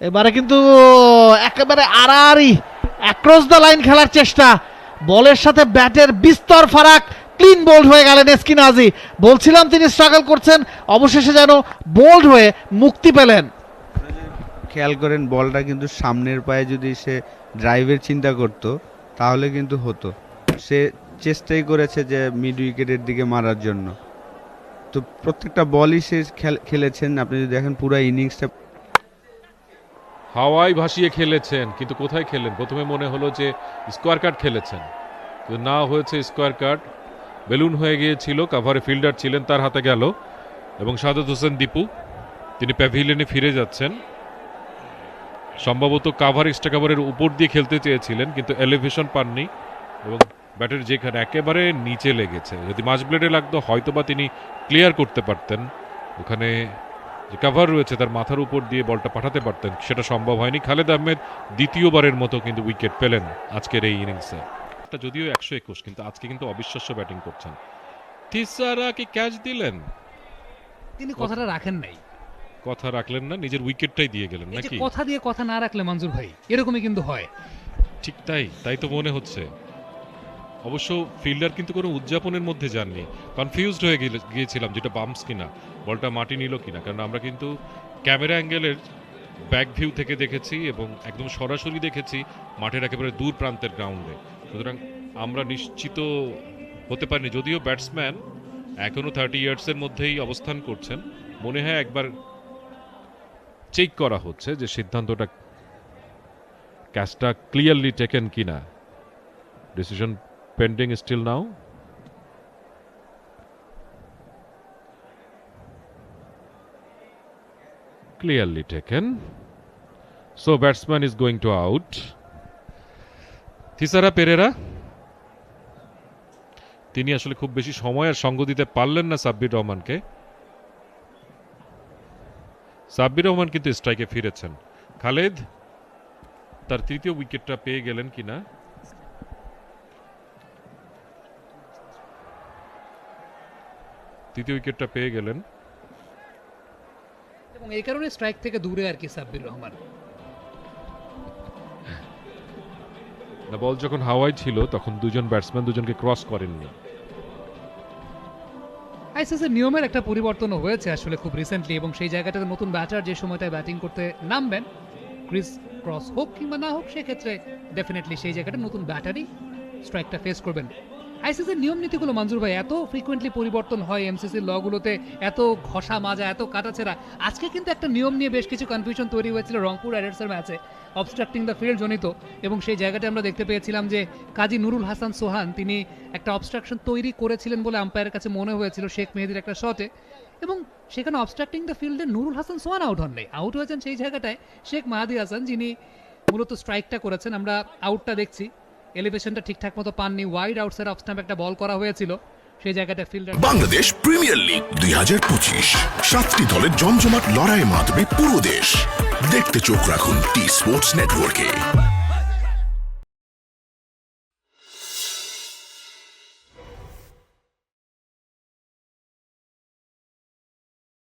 এবারে কিন্তু একেবারে আড়াআড়ি অ্যাক্রস দ্য লাইন খেলার চেষ্টা। বলের সাথে ব্যাটের বিস্তর ফারাক ক্লিন বোল্ড হয়ে গেলেন এসকিন আজি বলছিলাম তিনি স্ট্রাগল করছেন, অবশেষে যেন বোল্ড হয়ে মুক্তি পেলেন। খেয়াল করেন, বলটা কিন্তু সামনের পায়ে যদি সে ড্রাইভের চিন্তা করত, তাহলে কিন্তু হতো। সে চেষ্টাই করেছে যে মিড উইকেটের দিকে মারার জন্য। তো প্রত্যেকটা বলই সে খেলেছেন। আপনি যদি দেখেন পুরো ইনিংসটা হাওয়ায় ভাসিয়ে খেলেছেন, কিন্তু কোথায় খেলেন প্রথমে মনে হলো যে স্কোয়ার কাট খেলেছেন। কিন্তু না, হয়েছে স্কোয়ার কাট বেলুন হয়ে গিয়েছিল, কাভারে ফিল্ডার ছিলেন, তার হাতে গেল। এবং সাদত হোসেন দীপু, তিনি প্যাভিলিয়নে ফিরে যাচ্ছেন। সম্ভবত কাভার এক্সট্রা কাভারের উপর দিয়ে খেলতে চেয়েছিলেন, কিন্তু এলিভেশন পাননি। এবং ব্যাটের যেখানে একেবারে নিচে লেগেছে। যদি মাঝ ব্লেডে লাগতো, হয়তোবা তিনি ক্লিয়ার করতে পারতেন। ওখানে যে কাভার রয়েছে তার মাথার উপর দিয়ে বলটা পাঠাতে পারতেন। সেটা সম্ভব হয়নি। খালেদ আহমেদ দ্বিতীয়বারের মতো কিন্তু উইকেট পেলেন আজকের এই ইনিংসে এটা যদিও একশো একুশ কিন্তু আজকে কিন্তু অবিশ্বাস্য ব্যাটিং করছেন। থিসারা কি ক্যাচ দিলেন? তিনি কথাটা রাখেন নাই। কথা রাখলেন না নিজের উইকেটটাই দিয়ে গেলেন নাকি? কথা দিয়ে কথা না রাখলে মঞ্জুর ভাই এরকমই কিন্তু হয়। ঠিক তাই তাই তো মনে হচ্ছে। অবশ্য ফিল্ডার কিন্তু কোনো উদযাপনের মধ্যে যাননি। কনফিউজড হয়ে গিয়েছিলাম যেটা বাম্পস কিনা, বলটা মাটি নিল কিনা। কারণ আমরা কিন্তু ক্যামেরা অ্যাঙ্গেলের ব্যাক ভিউ থেকে দেখেছি এবং একদম সরাসরি দেখেছি মাঠের একেবারে দূর প্রান্তের গ্রাউন্ডে সুতরাং আমরা নিশ্চিত হতে পারিনি। যদিও ব্যাটসম্যান এখনও থার্টি ইয়ার্সের মধ্যেই অবস্থান করছেন। মনে হয় একবার চেক করা হচ্ছে যে সিদ্ধান্তটা ক্যাচটা ক্লিয়ারলি টেকেন কিনা। Decision pending still now clearly taken. So, batsman is going to out. Thisara Perera তিনি আসলে খুব বেশি সময় আর সঙ্গ দিতে পারলেন না সাব্বির রহমানকে। সাব্বির রহমান কিন্তু স্ট্রাইকে ফিরেছেন। খালেদ, তার তৃতীয় উইকেটটা পেয়ে গেলেন কিনা? তৃতীয় উইকেটটা পেয়ে গেলেন। এবং এই কারণে স্ট্রাইক থেকে দূরে আর কি সাব্বির রহমান। না বল যখন হাওয়ায় ছিল তখন দুজন ব্যাটসম্যান দুজনকে ক্রস করেননি। আইসিসির নিয়মের একটা পরিবর্তনও হয়েছে আসলে খুব রিসেন্টলি এবং সেই জায়গাটাতে নতুন ব্যাটার যে সময়টায় ব্যাটিং করতে নামবেন ক্রিস ক্রস হোক কিংবা না হোক সেক্ষেত্রে ডেফিনেটলি সেই জায়গাটা নতুন ব্যাটারই স্ট্রাইকটা ফেস করবেন। আইসিসির নিয়ম নীতিগুলো মঞ্জুর ভাই, এত ফ্রিকোয়েন্টলি পরিবর্তন হয় এমসিসির লগুলোতে, এত ঘষা মাজা, এত কাটাছেড়া। আজকে কিন্তু একটা নিয়ম নিয়ে বেশ কিছু কনফিউশন তৈরি হয়েছিল রংপুর রাইডার্সের ম্যাচে অবস্ট্রাক্টিং দ্য ফিল্ড জনিত। এবং সেই জায়গাটা আমরা দেখতে পেয়েছিলাম যে কাজী নুরুল হাসান সোহান, তিনি একটা অবস্ট্রাকশন তৈরি করেছিলেন বলে আম্পায়ারের কাছে মনে হয়েছিল শেখ মেহেদির একটা শটে এবং সেখানে অবস্ট্রাক্টিং দ্য ফিল্ডে নুরুল হাসান সোহান আউট হন নাই আউট হয়েছেন সেই জায়গাটায় শেখ মাহাদি হাসান, যিনি মূলত স্ট্রাইকটা করেছেন। আমরা আউটটা দেখছি। এলিভেশনটা ঠিকঠাক মতো পাননি। ওয়াইড আউটসাইড অফ স্ট্যাম্প একটা বল করা হয়েছিল। সেই জায়গাটা ফিল্ডার বাংলাদেশ প্রিমিয়ার লিগ দুই হাজার পঁচিশ। সাতটি দলের জমজমাট লড়াইয়ে মাতবে পুরো দেশ। দেখতে চোখ রাখুন টি স্পোর্টস নেটওয়ার্কে